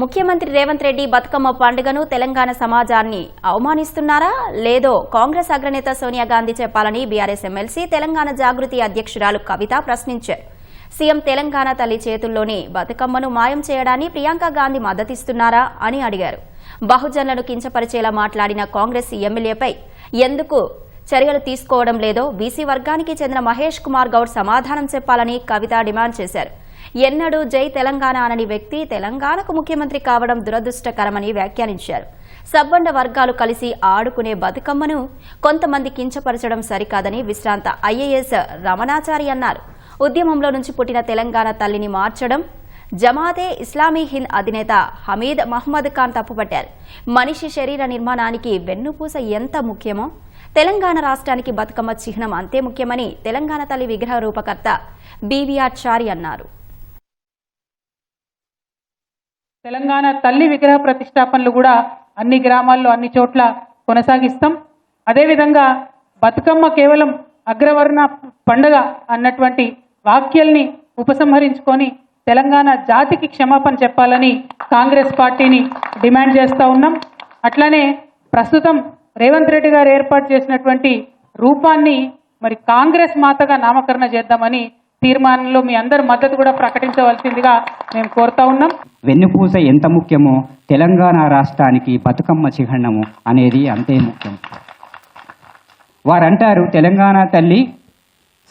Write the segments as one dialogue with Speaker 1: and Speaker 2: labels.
Speaker 1: ముఖ్యమంత్రి రేవంత్ రెడ్డి బతుకమ్మ పండుగను తెలంగాణ సమాజాన్ని అవమానిస్తున్నారా? లేదో కాంగ్రెస్ అగ్రనేత సోనియా గాంధీ చెప్పాలని బీఆర్ఎస్ ఎమ్మెల్సీ తెలంగాణ జాగృతి అధ్యక్షురాలు కవిత ప్రశ్నించారు. సీఎం తెలంగాణ తల్లి చేతుల్లోని బతుకమ్మను మాయం చేయడాన్ని ప్రియాంక గాంధీ మద్దతిస్తున్నారా అని అడిగారు. బహుజనులను కించపరిచేలా మాట్లాడిన కాంగ్రెస్ ఎమ్మెల్యేపై ఎందుకు చర్యలు తీసుకోవడం లేదో బీసీ వర్గానికి చెందిన మహేష్ కుమార్ గౌడ్ సమాధానం చెప్పాలని కవిత డిమాండ్ చేశారు. ఎన్నడూ జై తెలంగాణ అనని వ్యక్తి తెలంగాణకు ముఖ్యమంత్రి కావడం దురదృష్టకరమని వ్యాఖ్యానించారు. సబ్బండ వర్గాలు కలిసి ఆడుకునే బతుకమ్మను కొంతమంది కించపరచడం సరికాదని విశ్రాంత ఐఏఎస్ రమణాచారి అన్నారు. ఉద్యమంలో నుంచి పుట్టిన తెలంగాణ తల్లిని మార్చడం జమాతే ఇస్లామీ హింద్ అధినేత హమీద్ మహ్మద్ ఖాన్ తప్పుపట్టారు. మనిషి శరీర నిర్మాణానికి వెన్నుపూస ఎంత ముఖ్యమో తెలంగాణ రాష్ట్రానికి బతుకమ్మ చిహ్నం అంతే ముఖ్యమని తెలంగాణ తల్లి విగ్రహ రూపకర్త బీవీఆర్ చారి అన్నారు.
Speaker 2: తెలంగాణ తల్లి విగ్రహ ప్రతిష్టాపనలు కూడా అన్ని గ్రామాల్లో అన్ని చోట్ల కొనసాగిస్తాం. అదేవిధంగా బతుకమ్మ కేవలం అగ్రవర్ణ పండగ అన్నటువంటి వాక్యల్ని ఉపసంహరించుకొని తెలంగాణ జాతికి క్షమాపణ చెప్పాలని కాంగ్రెస్ పార్టీని డిమాండ్ చేస్తూ ఉన్నాం. అట్లానే ప్రస్తుతం రేవంత్ రెడ్డి గారు ఏర్పాటు చేసినటువంటి రూపాన్ని మరి కాంగ్రెస్ మాతగా నామకరణ చేద్దామని తీర్మానంలో మీ అందరి మద్దతు కూడా ప్రకటించవలసిందిగా మేము కోరుతా ఉన్నాం.
Speaker 3: వెన్నుపూస ఎంత ముఖ్యమో తెలంగాణ రాష్ట్రానికి బతుకమ్మ చిహ్నము అనేది అంతే ముఖ్యం. వారంటారు తెలంగాణ తల్లి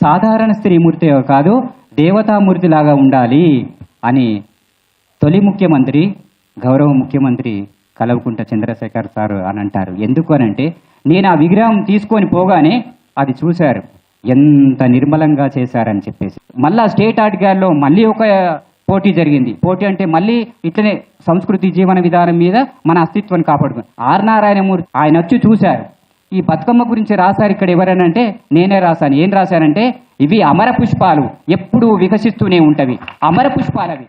Speaker 3: సాధారణ స్త్రీమూర్తి కాదు దేవతామూర్తిలాగా ఉండాలి అని తొలి ముఖ్యమంత్రి గౌరవ ముఖ్యమంత్రి కలవకుంట చంద్రశేఖర్ సార్ అని అంటారు ఎందుకు అని అంటే నేను ఆ విగ్రహం తీసుకొని పోగానే అది చూశారు. ఎంత నిర్మలంగా చేశారని చెప్పేసి. మళ్ళా స్టేట్ ఆర్ట్ గ్యాలరీలో మళ్ళీ ఒక పోటీ జరిగింది. పోటీ అంటే మళ్ళీ ఇట్లనే సంస్కృతి జీవన విధానం మీద మన అస్తిత్వాన్ని కాపాడుకుని ఆర్ నారాయణమూర్తి ఆయన వచ్చి చూశారు. ఈ బతుకమ్మ గురించి రాశారు ఇక్కడ ఎవరైనా అంటే నేనే రాశాను. ఏం రాశానంటే ఇవి అమర పుష్పాలు. ఎప్పుడూ వికసిస్తూనే ఉంటవి. అమర పుష్పాలవి.